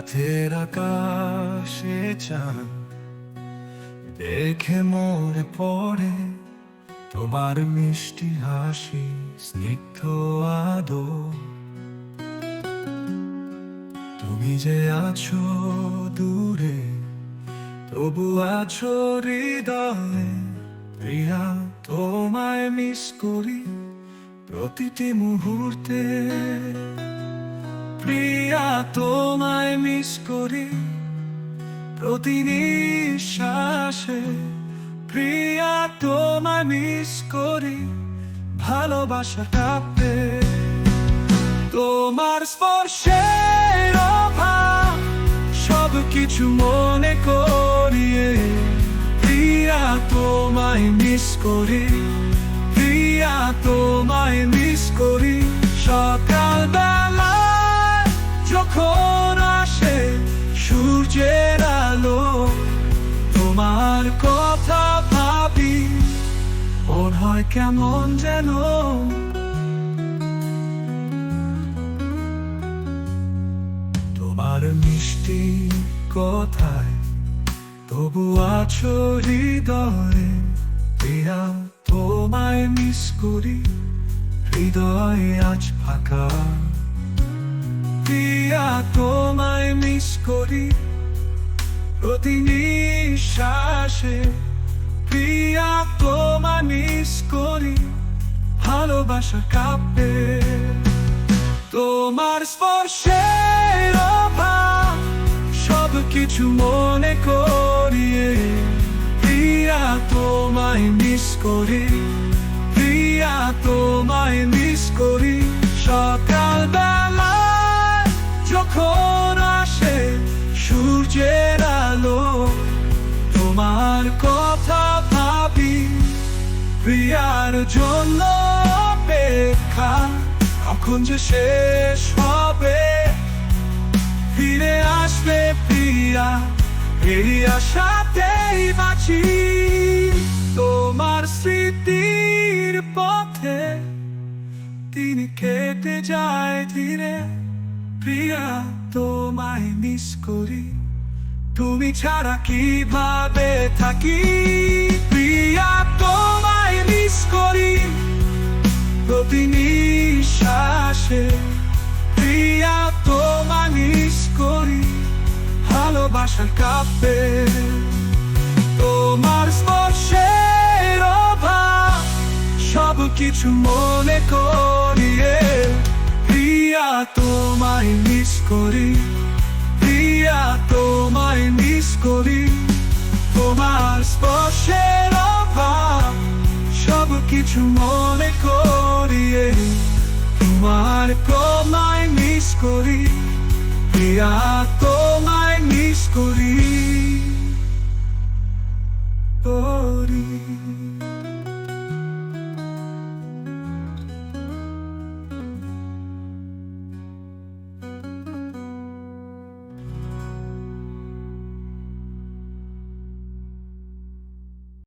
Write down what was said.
রাতের আকাশে চাঁদ দেখে মনে পড়ে তোমার মিষ্টি হাসি, স্নিগ্ধ আদর। তুমি যে আছো দূরে, তবু আছো হৃদয়ে। প্রিয়া, তোমায় মিস করি প্রতিটি মুহূর্তে। প্রিয়া, তোমায় মিস করি। প্রতি নিঃশ্বাসে প্রিয়া, তোমায় মিস করি। তোমার স্পর্শের অভাব সব কিছু মনে করিয়ে প্রিয়া, তোমায় মিস করি। প্রিয়া, তোমায় মিস করি। তোমার কথা ভাবি, মন হয় কেমন যেন। তোমার মিষ্টি কথায় তবু আছো হৃদয়ে প্রিয়া তোমায় মিস করি, হৃদয় আজ ফাঁকা। প্রিয়া তোমায় মিস করি প্রতি নিঃশ্বাসে প্রিয়া তোমায় মিস করি, ভালোবাসা কাঁপে। তোমার স্পর্শের অভাব সব কিছু মনে করিয়ে প্রিয়া তোমায় মিস করি প্রিয়া তোমায় মিস করি, সকাল প্রিয়ার জন্য অপেক্ষা, কখন যে শেষ হবে? ফিরে আসবে প্রিয়া, এই আশাতেই বাঁচি। তোমার স্মৃতির পথে তিনি কেটে যায় ধীরে। প্রিয়া, তোমায় মিস করি। তুমি ছাড়া কীভাবে থাকি? প্রিয়া করি প্রতি প্রিয়া করি, ভালোবাসার কাপে। তোমার স্পর্শের সব কিছু মনে করিয়ে প্রিয়া তোমায় মিস করি, প্রিয়া তোমায় মিস করি। তোমার স্পর্শের সব কিছু মনে হারিয়ে তোমার প্রমায় মিস করি প্রিয়া তোমায় মিস করি করি